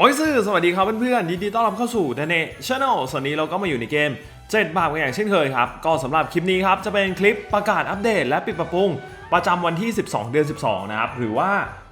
โอ้ยซื่อสวัสดีครับเพื่อนๆยินดีต้อนรับเข้าสู่เดเนช n แนลส่วนนี้เราก็มาอยู่ในเกม 7 บาทกันอย่างเช่นเคยครับ ก็สำหรับคลิปนี้ครับ จะเป็นคลิปประกาศอัปเดตและปิดปรับปรุง ประจำวันที่ 12 เดือน 12 นะครับ หรือว่า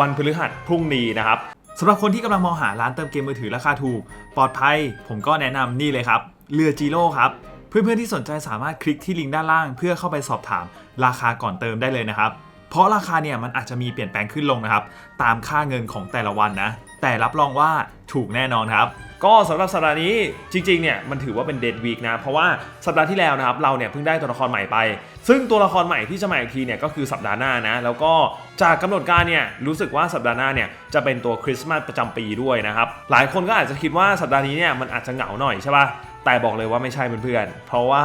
วันพฤหัสพรุ่งนี้นะครับสำหรับคนที่กำลังมองหาร้านเติมเกมมือถือราคาถูก ปลอดภัย ผมก็แนะนำนี่เลยครับเรือจีโร่ครับเพื่อนๆที่สนใจสามารถคลิกที่ลิงก์ด้านล่าง เพื่อเข้าไปสอบถามราคาก่อนเติมได้เลยนะครับเพราะราคาเนี่ยมันอาจจะมีเปลี่ยนแปลงขึ้นลงนะครับตามค่าเงินของแต่ละวันนะ แต่รับรองว่าถูกแน่นอนครับก็สำหรับสัปดาห์นี้จริงๆเนี่ยมันถือว่าเป็นเด d วีคนะ เพราะว่าสัปดาห์ที่แล้วนะครับเราเนี่ยเพิ่งได้ตัวละครใหม่ไป ซึ่งตัวละครใหม่ที่จะมาอีกทีเนี่ยก็คือสัปดาห์หน้านะ แล้วก็จากกำหนดการเนี่ยรู้สึกว่าสัปดาห์หน้าเนี่ยจะเป็นตัวคริสต์มาสประจำปีด้วยนะครับหลายคนก็อาจจะคิดว่าสัปดาห์นี้เนี่ยมันอาจจะเหงาหน่อยใช่ป่ะแต่บอกเลยว่าไม่ใช่เพื่อนๆเพราะว่า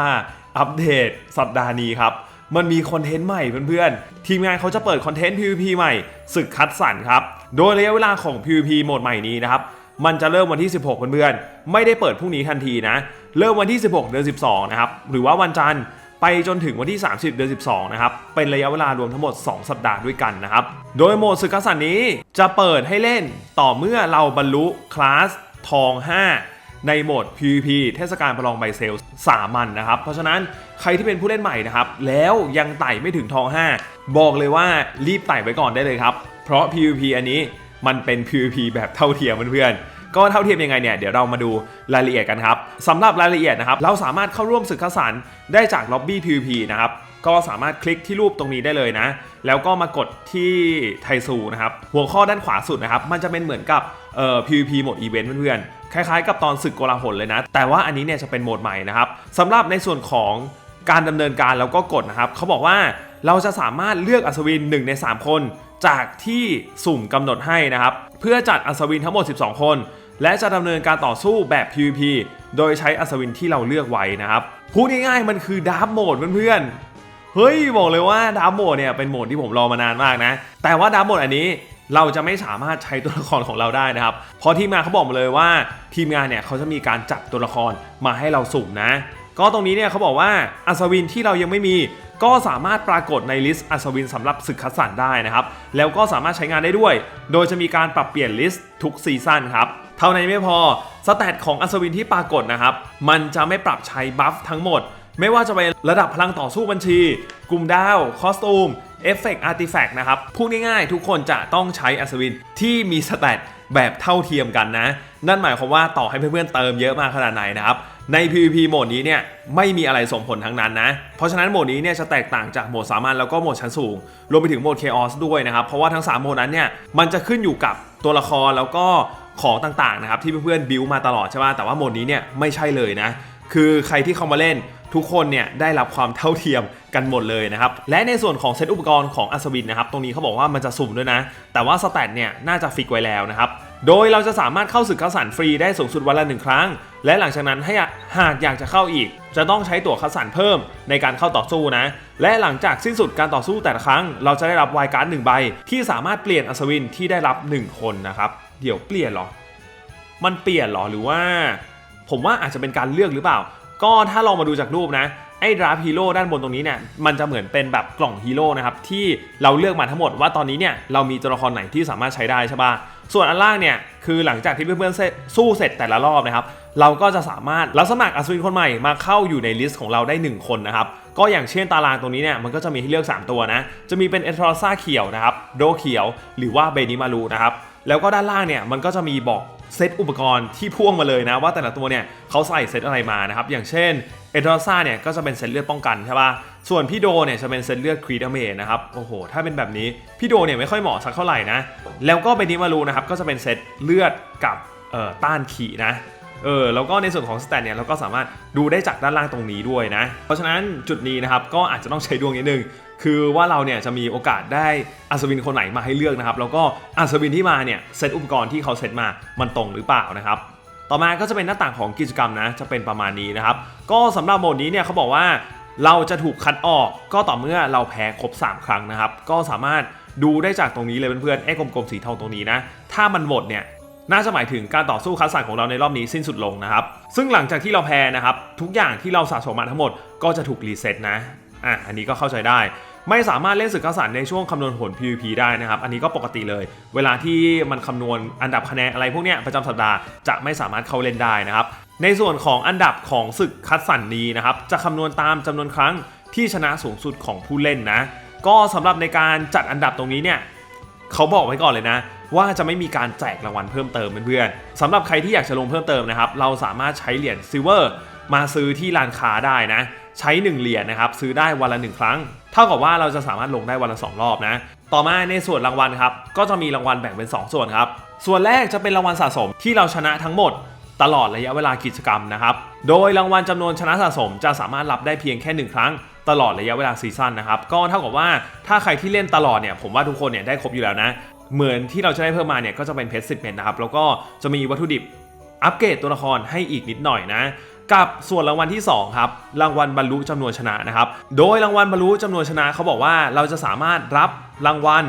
อัปเดตสัปดาห์นี้ครับมันมีคอนเทนต์ใหม่เพื่อนๆทีมงานเขาจะเปิดคอนเทนต์ PVP ใหม่ศึกคัดสรรครับ โดยระยะเวลาของ PVP โหมดใหม่นี้นะครับ มันจะเริ่มวันที่ 16เพื่อนๆไม่ได้เปิดพรุ่งนี้ทันทีนะ เริ่มวันที่ 16 เดือน 12 นะครับ หรือว่าวันจันทร์ไปจนถึงวันที่ 30 เดือน 12 นะครับ เป็นระยะเวลารวมทั้งหมด 2 สัปดาห์ด้วยกันนะครับ โดยโหมดศึกคัดสรรนี้จะเปิดให้เล่นต่อเมื่อเราบรรลุคลาสทอง 5 ในโหมด PVP เทศกาลประลองใบเซลสามัญนะครับ เพราะฉะนั้นใครที่เป็นผู้เล่นใหม่นะครับ แล้วยังไต่ไม่ถึงทอง 5 บอกเลยว่ารีบไต่ไว้ก่อนได้เลยครับ เพราะ PVP อันนี้มันเป็น PVP แบบเท่าเทียมเพื่อนๆ ก็เท่าเทียมยังไงเนี่ย เดี๋ยวเรามาดูรายละเอียดกันครับสำหรับรายละเอียดนะครับ เราสามารถเข้าร่วมศึกคัดสรรได้จากล็อบบี้ PVP นะครับ ก็สามารถคลิกที่รูปตรงนี้ได้เลยนะ แล้วก็มากดที่ไทซูนะครับ หัวข้อด้านขวาสุดนะครับ มันจะเป็นเหมือนกับเอ่อ PVP โหมดอีเวนต์เพื่อนๆ คล้ายๆ กับตอนศึกโกลาหลเลยนะ แต่ว่าอันนี้เนี่ยจะเป็นโหมดใหม่นะครับสำหรับในส่วนของการดำเนินการแล้วก็กดนะครับ เขาบอกว่าเราจะสามารถเลือกอัศวิน1ใน 3 คน จากที่สุ่มกำหนดให้นะครับ เพื่อจัดอัศวินทั้งหมด 12 คน และจะดำเนินการต่อสู้แบบ PVP โดยใช้อัศวินที่เราเลือกไว้นะครับพูดง่ายๆมันคือดาร์ฟโหมดเพื่อนๆเฮ้ยบอกเลยว่าดาร์ฟโหมดเนี่ยเป็นโหมดที่ผมรอมานานมากนะ แต่ว่าดาร์ฟโหมดอันนี้เราจะไม่สามารถใช้ตัวละครของเราได้นะครับเพราะทีมงานเขาบอกมาเลยว่า ทีมงานเนี่ยเขาจะมีการจัดตัวละครมาให้เราสุ่มนะ ก็ตรงนี้เนี่ยเขาบอกว่าอัศวินที่เรายังไม่มี ก็สามารถปรากฏในลิสต์อัศวินสำหรับศึกคัดสรรได้นะครับ แล้วก็สามารถใช้งานได้ด้วย โดยจะมีการปรับเปลี่ยนลิสต์ทุกซีซั่นครับ เท่านั้นไม่พอ สแตทของอัศวินที่ปรากฏนะครับ มันจะไม่ปรับใช้บัฟทั้งหมด ไม่ว่าจะเป็นระดับพลังต่อสู้บัญชี กลุ่มดาว คอสตูม เอฟเฟกต์อาร์ติแฟกต์นะครับ พูดง่ายๆ ทุกคนจะต้องใช้อัศวินที่มีสแตทแบบเท่าเทียมกันนะ นั่นหมายความว่าต่อให้เพื่อนๆเติมเยอะมากขนาดไหนนะครับ ใน PVP โหมดนี้เนี่ยไม่มีอะไรส่งผลทั้งนั้นนะ เพราะฉะนั้นโหมดนี้เนี่ยจะแตกต่างจากโหมดสามัญแล้วก็โหมดชั้นสูง รวมไปถึงโหมด Chaos ด้วยนะครับ เพราะว่าทั้ง 3 โหมดนั้นเนี่ยมันจะขึ้นอยู่กับตัวละครแล้วก็ของต่างๆนะครับที่เพื่อนๆบิวมาตลอดใช่ไหมแต่ว่าโหมดนี้เนี่ยไม่ใช่เลยนะ คือใครที่เข้ามาเล่น ทุกคนเนี่ยได้รับความเท่าเทียมกันหมดเลยนะครับ และในส่วนของเซตอุปกรณ์ของอัศวินนะครับ ตรงนี้เขาบอกว่ามันจะสุ่มด้วยนะ แต่ว่าสแตทเนี่ยน่าจะฟิกไว้แล้วนะครับ โดยเราจะสามารถเข้าศึกคัดสรรฟรีได้สูงสุดวันละหนึ่งครั้ง และหลังจากนั้นให้หากอยากจะเข้าอีก จะต้องใช้ตั๋วคัดสรรเพิ่มในการเข้าต่อสู้นะ และหลังจากสิ้นสุดการต่อสู้แต่ละครั้ง เราจะได้รับวายการ์ดหนึ่งใบ ที่สามารถเปลี่ยนอัศวินที่ได้รับ 1 คนนะครับ เดี๋ยวเปลี่ยนเหรอ มันเปลี่ยนเหรอหรือว่า ผมว่าอาจจะเป็นการเลือกหรือเปล่า ก็ถ้าลองมาดูจากรูปนะไอ้ดราฟฮีโร่ด้านบนตรงนี้เนี่ยมันจะเหมือนเป็นแบบกล่องฮีโร่นะครับที่เราเลือกมาทั้งหมดว่าตอนนี้เนี่ยเรามีตัวละครไหนที่สามารถใช้ได้ใช่ปะส่วนอันล่างเนี่ยคือหลังจากที่เพื่อนๆสู้เสร็จแต่ละรอบนะครับเราก็จะสามารถรับสมัครอัศวินคนใหม่มาเข้าอยู่ในลิสต์ของเราได้ 1 คนนะครับก็อย่างเช่นตารางตรงนี้เนี่ยมันก็จะมีให้เลือก 3 ตัวนะจะมีเป็นเอทรอซ่าเขียวนะครับโดเขียว หรือว่าเบนิมารูนะครับแล้วก็ด้านล่างเนี่ยมันก็จะมีบอก เซตอุปกรณ์ที่พ่วงมาเลยนะ ว่าแต่ละตัวเนี่ยเขาใส่เซตอะไรมานะครับ อย่างเช่นเอทรอซ่าเนี่ยก็จะเป็นเซตเลือดป้องกันใช่ป่ะส่วนพี่โดเนี่ยจะเป็นเซตเลือดครีดเมจนะครับโอ้โห ถ้าเป็นแบบนี้พี่โดเนี่ยไม่ค่อยเหมาะสักเท่าไหร่นะ แล้วก็เบนิมารูนะครับก็จะเป็นเซตเลือดกับเอ่อต้านขีนะเออแล้วก็ในส่วนของสแตนเนี่ยเราก็สามารถดูได้จากด้านล่างตรงนี้ด้วยนะ เพราะฉะนั้นจุดนี้นะครับก็อาจจะต้องใช้ดวงนิดนึง คือว่าเราเนี่ยจะมีโอกาสได้อัศวินคนไหนมาให้เลือกนะครับ แล้วก็อัศวินที่มาเนี่ยเซตอุปกรณ์ที่เขาเซตมามันตรงหรือเปล่านะครับต่อมาก็จะเป็นหน้าต่างของกิจกรรมนะจะเป็นประมาณนี้นะครับ ก็สำหรับโหมดนี้เนี่ยเขาบอกว่าเราจะถูกคัดออกก็ต่อเมื่อเราแพ้ครบ 3 ครั้งนะครับ ก็สามารถดูได้จากตรงนี้เลยเพื่อนๆไอ้กลมๆสีเทาตรงนี้นะ ถ้ามันหมดเนี่ยน่าจะหมายถึงการต่อสู้คัดสรรของเราในรอบนี้สิ้นสุดลงนะครับ ซึ่งหลังจากที่เราแพ้นะครับ ทุกอย่างที่เราสะสมมาทั้งหมดก็จะถูกรีเซ็ตนะ อะอันนี้ก็เข้าใจได้ ไม่สามารถเล่นศึกคัสสันในช่วงคำนวณผล PVP ได้นะครับ อันนี้ก็ปกติเลย เวลาที่มันคำนวณอันดับคะแนนอะไรพวกเนี้ยประจำสัปดาห์จะไม่สามารถเข้าเล่นได้นะครับ ในส่วนของอันดับของศึกคัดสรรนี้นะครับ จะคำนวณตามจำนวนครั้งที่ชนะสูงสุดของผู้เล่นนะ ก็สำหรับในการจัดอันดับตรงนี้เนี่ยเขาบอกไว้ก่อนเลยนะ ว่าจะไม่มีการแจกรางวัลเพิ่มเติมเพื่อนๆสำหรับใครที่อยากจะลงเพิ่มเติมนะครับ เราสามารถใช้เหรียญซิลเวอร์ มาซื้อที่ร้านค้าได้นะ ใช้ 1 เหรียญนะครับซื้อได้วันละ 1 ครั้ง เท่ากับว่าเราจะสามารถลงได้วันละ 2 รอบนะ ต่อมาในส่วนรางวัลครับก็จะมีรางวัลแบ่งเป็น 2 ส่วนครับ ส่วนแรกจะเป็นรางวัลสะสมที่เราชนะทั้งหมดตลอดระยะเวลากิจกรรมนะครับ โดยรางวัลจำนวนชนะสะสมจะสามารถรับได้เพียงแค่หนึ่งครั้ง ตลอดระยะเวลาซีซั่นนะครับ ก็เท่ากับว่าถ้าใครที่เล่นตลอดเนี่ยผมว่าทุกคนเนี่ยได้ครบอยู่แล้วนะ เหมือนที่เราจะได้เพิ่มมาเนี่ยก็จะเป็นเพชรสิบเม็ดนะครับ แล้วก็จะมีวัตถุดิบอัปเกรดตัวละครให้อีกนิดหน่อยนะ กับส่วนรางวัลที่ 2 ครับ รางวัลบรรลุจำนวนชนะนะครับ โดยรางวัลบรรลุจำนวนชนะเขาบอกว่าเราจะสามารถรับรางวัล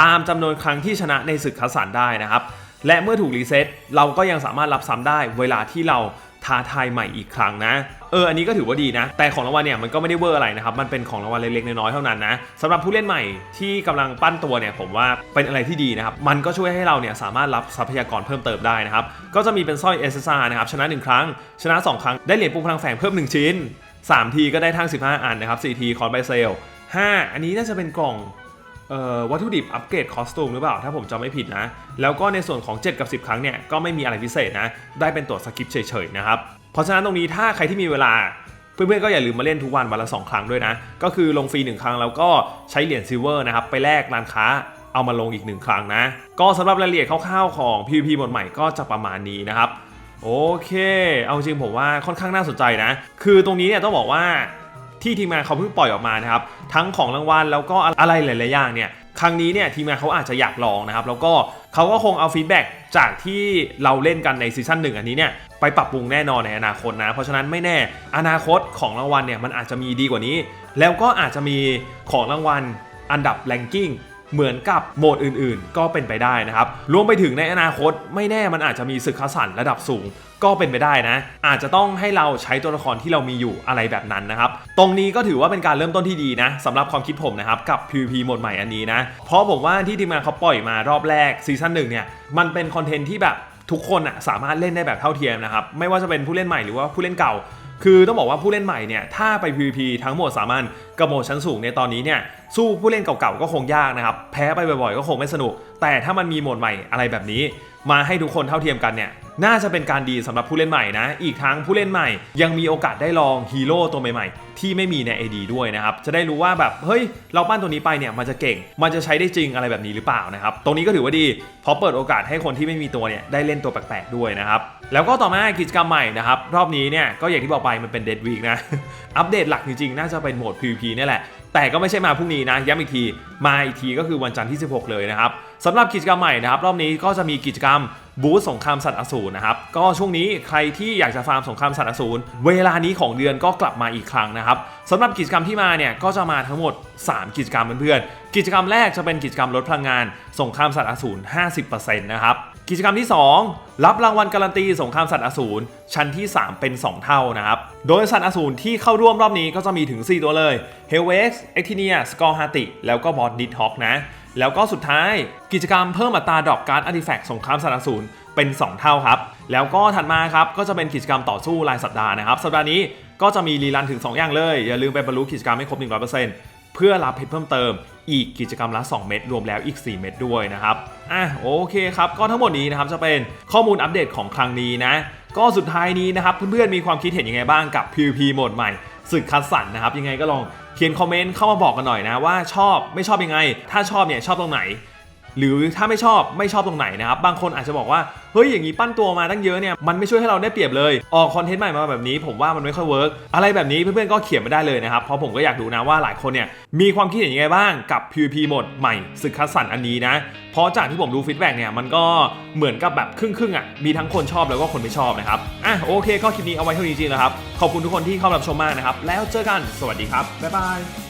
ตามจำนวนครั้งที่ชนะในศึกคัสสันได้นะครับ และเมื่อถูกรีเซ็ตเราก็ยังสามารถรับซ้ำได้เวลาที่เรา ท้าทายใหม่อีกครั้งนะ เออ อันนี้ก็ถือว่าดีนะ แต่ของรางวัลเนี่ยมันก็ไม่ได้เวอร์อะไรนะครับ มันเป็นของรางวัลเล็กๆน้อยๆเท่านั้นนะสำหรับผู้เล่นใหม่ที่กำลังปั้นตัวเนี่ยผมว่าเป็นอะไรที่ดีนะครับ มันก็ช่วยให้เราเนี่ยสามารถรับทรัพยากรเพิ่มเติมได้นะครับ ก็จะมีเป็นสร้อย SSR นะครับ ชนะ 1 ครั้ง ชนะ 2 ครั้ง ได้เหรียญปูพลังแฝงเพิ่ม 1 ชิ้น3ทีก็ได้ทั้ง 15 อันนะครับ4ทีคอนไบเซล5อันนี้น่าจะเป็นกล่อง วัตถุดิบอัปเกรดคอสตูมหรือเปล่า ถ้าผมจำไม่ผิดนะ แล้วก็ในส่วนของ 7 กับ 10 ครั้งเนี่ยก็ไม่มีอะไรพิเศษนะ ได้เป็นตัวสกิปเฉยๆนะครับ เพราะฉะนั้นตรงนี้ถ้าใครที่มีเวลาเพื่อนๆก็อย่าลืมมาเล่นทุกวันวันละ 2 ครั้งด้วยนะ ก็คือลงฟรี 1 ครั้งแล้วก็ใช้เหรียญซิลเวอร์นะครับไปแลกร้านค้าเอามาลงอีก 1 ครั้งนะ ก็สำหรับรายละเอียดคร่าวๆของ PVP หมดใหม่ก็จะประมาณนี้นะครับโอเค เอาจริงผมว่าค่อนข้างน่าสนใจนะ คือตรงนี้เนี่ยต้องบอกว่า ที่ทีมงานเขาเพิ่งปล่อยออกมานะครับทั้งของรางวัลแล้วก็อะไรหลาย ๆ อย่างเนี่ยครั้งนี้เนี่ยทีมงานเขาอาจจะอยากลองนะครับแล้วก็เขาก็คงเอาฟีดแบ็กจากที่เราเล่นกันในซีซั่นหนึ่งอันนี้เนี่ยไปปรับปรุงแน่นอนในอนาคตนะ เพราะฉะนั้นไม่แน่อนาคตของรางวัลเนี่ยมันอาจจะมีดีกว่านี้ แล้วก็อาจจะมีของรางวัลอันดับแรงกิ้ง เหมือนกับโหมดอื่นๆ ก็เป็นไปได้นะครับ รวมไปถึงในอนาคตไม่แน่มันอาจจะมีศึกคัสสันระดับสูงก็เป็นไปได้นะ อาจจะต้องให้เราใช้ตัวละครที่เรามีอยู่อะไรแบบนั้นนะครับ ตรงนี้ก็ถือว่าเป็นการเริ่มต้นที่ดีนะสำหรับความคิดผมนะครับ กับ PVP โหมดใหม่อันนี้นะ เพราะผมว่าที่ทีมงานเขาปล่อยมารอบแรกซีซั่นหนึ่งเนี่ยมันเป็นคอนเทนต์ที่แบบทุกคนอะสามารถเล่นได้แบบเท่าเทียมนะครับ ไม่ว่าจะเป็นผู้เล่นใหม่หรือว่าผู้เล่นเก่า คือต้องบอกว่าผู้เล่นใหม่เนี่ยถ้าไป PVP ทั้งหมดสามัญกับโหมดชั้นสูงในตอนนี้เนี่ยสู้ผู้เล่นเก่าๆก็คงยากนะครับแพ้ไปบ่อยๆก็คงไม่สนุก แต่ถ้ามันมีโหมดใหม่อะไรแบบนี้ มาให้ทุกคนเท่าเทียมกันเนี่ย น่าจะเป็นการดีสำหรับผู้เล่นใหม่นะ อีกทั้งผู้เล่นใหม่ ยังมีโอกาสได้ลองฮีโร่ตัวใหม่ๆ ที่ไม่มีใน AD ด้วยนะครับ จะได้รู้ว่าแบบ เฮ้ย เราปั้นตัวนี้ไปเนี่ย มันจะเก่ง มันจะใช้ได้จริงอะไรแบบนี้หรือเปล่านะครับ ตรงนี้ก็ถือว่าดี เพราะเปิดโอกาสให้คนที่ไม่มีตัวเนี่ย ได้เล่นตัวแปลกๆด้วยนะครับ แล้วก็ต่อมากิจกรรมใหม่นะครับ รอบนี้เนี่ยก็อย่างที่บอกไปมันเป็นเดดวีกนะ อัปเดตหลักจริงๆ น่าจะเป็นโหมด PVP นี่แหละแต่ก็ไม่ใช่มาพรุ่งนี้นะย้ำอีกที มาอีกทีก็คือวันจันทร์ที่ 16 เลยนะครับสำหรับกิจกรรมใหม่นะครับ รอบนี้ก็จะมีกิจกรรม บูธสงครามสัตว์อสูรนะครับก็ช่วงนี้ใครที่อยากจะฟาร์มสงครามสัตว์อสูรเวลานี้ของเดือนก็กลับมาอีกครั้งนะครับสำหรับกิจกรรมที่มาเนี่ยก็จะมาทั้งหมด 3 กิจกรรมเพื่อนๆกิจกรรมแรกจะเป็นกิจกรรมลดพลังงานสงครามสัตว์อสูร50%นะครับกิจกรรมที่ 2 รับรางวัลการันตีสงครามสัตว์อสูรชั้นที่ 3 เป็น 2 เท่านะครับ โดยสัตว์อสูรที่เข้าร่วมรอบนี้ก็จะมีถึง 4 ตัวเลย h e l v e x e c t i n i a s c o r h a t i แล้วก็บอสดิทฮอกนะ แล้วก็สุดท้ายกิจกรรมเพิ่มอัตราดอปการ์ดอาร์ติแฟกต์สงครามสัตว์อสูรเป็น 2 เท่าครับ แล้วก็ถัดมาครับ ก็จะเป็นกิจกรรมต่อสู้รายสัปดาห์นะครับ สัปดาห์นี้ก็จะมีรีรันถึง 2 อย่างเลย อย่าลืมไปบรรลุกิจกรรมให้ครบ 100%เพื่อรับเพชรเพิ่มเติม อีกกิจกรรมละ 2 เม็ดรวมแล้วอีก 4 เม็ดด้วยนะครับอะโอเคครับ ก็ทั้งหมดนี้นะครับจะเป็นข้อมูลอัปเดตของครั้งนี้นะ ก็สุดท้ายนี้นะครับเพื่อนๆมีความคิดเห็นยังไงบ้างกับ PVP โหมดใหม่ศึกคัดสรรนะครับยังไงก็ลอง เขียนคอมเมนต์เข้ามาบอกกันหน่อยนะว่าชอบไม่ชอบยังไง ถ้าชอบเนี่ยชอบตรงไหน หรือถ้าไม่ชอบไม่ชอบตรงไหนนะครับ บางคนอาจจะบอกว่า เฮ้ยอย่างนี้ปั้นตัวมาตั้งเยอะเนี่ย มันไม่ช่วยให้เราได้เปรียบเลย ออกคอนเทนต์ใหม่มาแบบนี้ ผมว่ามันไม่ค่อยเวิร์กอะไรแบบนี้เพื่อนๆก็เขียนมาได้เลยนะครับ เพราะผมก็อยากดูนะว่าหลายคนเนี่ยมีความคิดเห็นยังไงบ้างกับ PVP โหมดใหม่ศึกคัสสันอันนี้นะเพราะจากที่ผมดูฟีดแบ็กเนี่ยมันก็เหมือนกับแบบครึ่งๆอะมีทั้งคนชอบแล้วก็คนไม่ชอบนะครับอะโอเค ก็คลิปนี้เอาไว้เท่านี้จริงๆนะครับขอบคุณทุกคนที่เข้ามารับชมมากนะครับแล้วเจอกันสวัสดีครับบ๊ายบาย